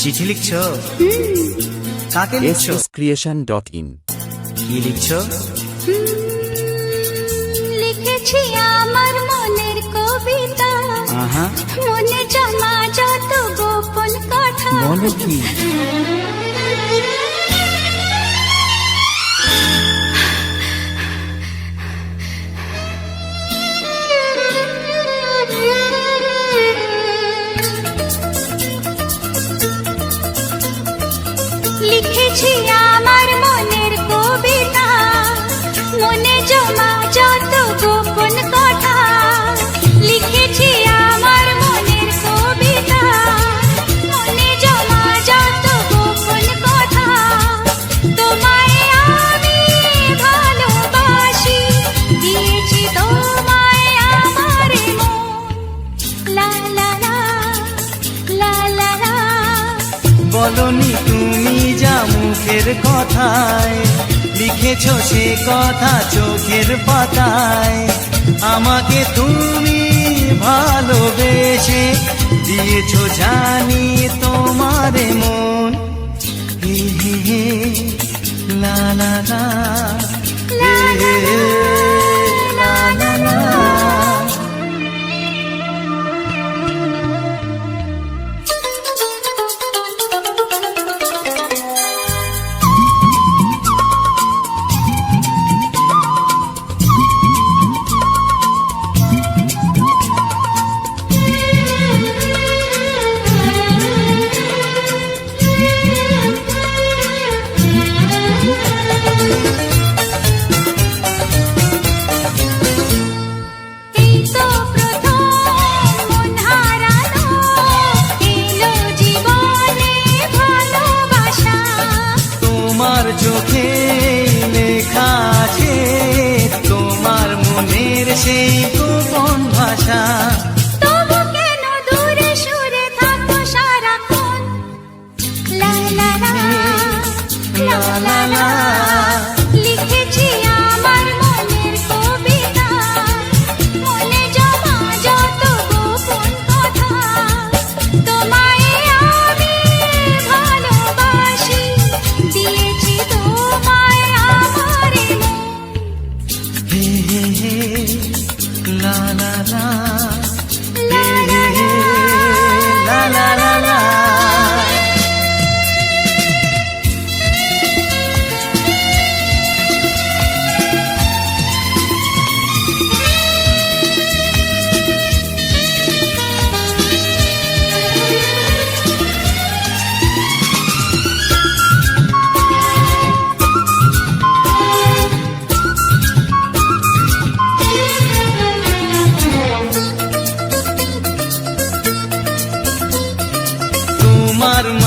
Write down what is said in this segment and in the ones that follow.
চিঠি লিখছো কাকে লিখছো creation.in কি লিখছো লিখেছি আমার মনের কবিতা। মনে জমা যত গোপন কথা। বলো কি? লিখেছি বলনি তুমি যা মুখের কথায়, লিখেছ সে কথা চোখের পাতায়। আমাকে তুমি ভালোবেসে দিয়েছ জানি তোমার চোখে লেখা আছে তোমার মনের সেই গোপন ভাষা। la la দূরে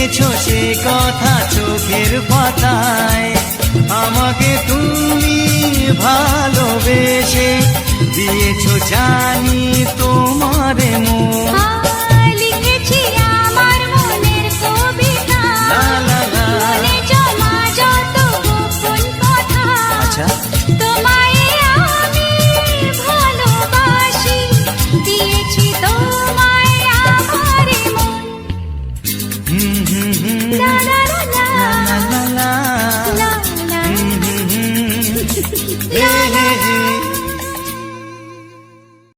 লিখেছো সে কথা চোখের পাতায়। আমাকে তুমি ভালোবেসে দিয়েছ জানি তোমার mm-hmm.